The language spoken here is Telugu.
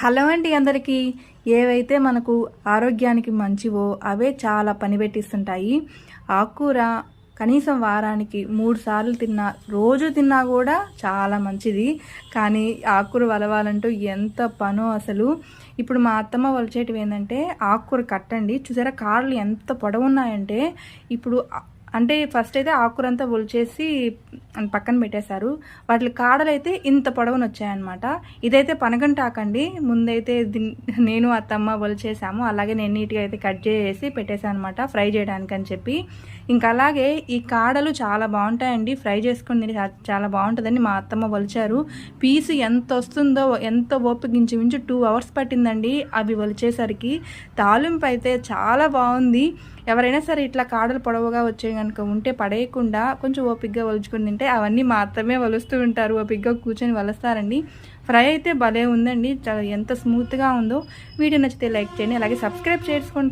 హలో అండి అందరికీ. ఏవైతే మనకు ఆరోగ్యానికి మంచివో అవే చాలా పని పెట్టిస్తుంటాయి ఆకుకూర కనీసం వారానికి మూడు సార్లు తిన్నా రోజు తిన్నా కూడా చాలా మంచిది. కానీ ఆకుకూర వలవాలంటూ ఎంత పనో అసలు. ఇప్పుడు మా అత్తమ్మ వలచేటివి ఏంటంటే ఆకుకూర కట్టండి. చూసారా కాళ్ళు ఎంత పొడవున్నాయంటే ఇప్పుడు అంటే ఫస్ట్ అయితే ఆకురంతా ఒలిచేసి పక్కన పెట్టేశారు. వాటి కాడలు అయితే ఇంత పొడవును వచ్చాయన్నమాట. ఇదైతే పనగంటాకండి. ముందైతే నేను అత్తమ్మ ఒలిచేసాము. అలాగే నేను నీట్గా అయితే కట్ చేసి పెట్టేశాను అనమాట ఫ్రై చేయడానికి అని చెప్పి. ఇంకా అలాగే ఈ కాడలు చాలా బాగుంటాయండి. ఫ్రై చేసుకుని చాలా బాగుంటుందని మా అత్తమ్మ ఒలిచారు. పీసు ఎంత వస్తుందో ఎంత ఓపికించి మించి టూ అవర్స్ పట్టిందండి అవి ఒలిచేసరికి. తాలింపు అయితే చాలా బాగుంది. ఎవరైనా సరే ఇట్లా కాడలు పొడవుగా వచ్చే కనుక ఉంటే పడేయకుండా కొంచెం ఓపిక్గా వలుచుకొని తింటే అవన్నీ మాత్రమే వలుస్తూ ఉంటారు. ఓపిక్గా కూర్చొని వలుస్తారండి. ఫ్రై అయితే భలే ఉందండి. చాలా ఎంత స్మూత్గా ఉందో. వీడియో నచ్చితే లైక్ చేయండి. అలాగే సబ్స్క్రైబ్ చేసుకోండి.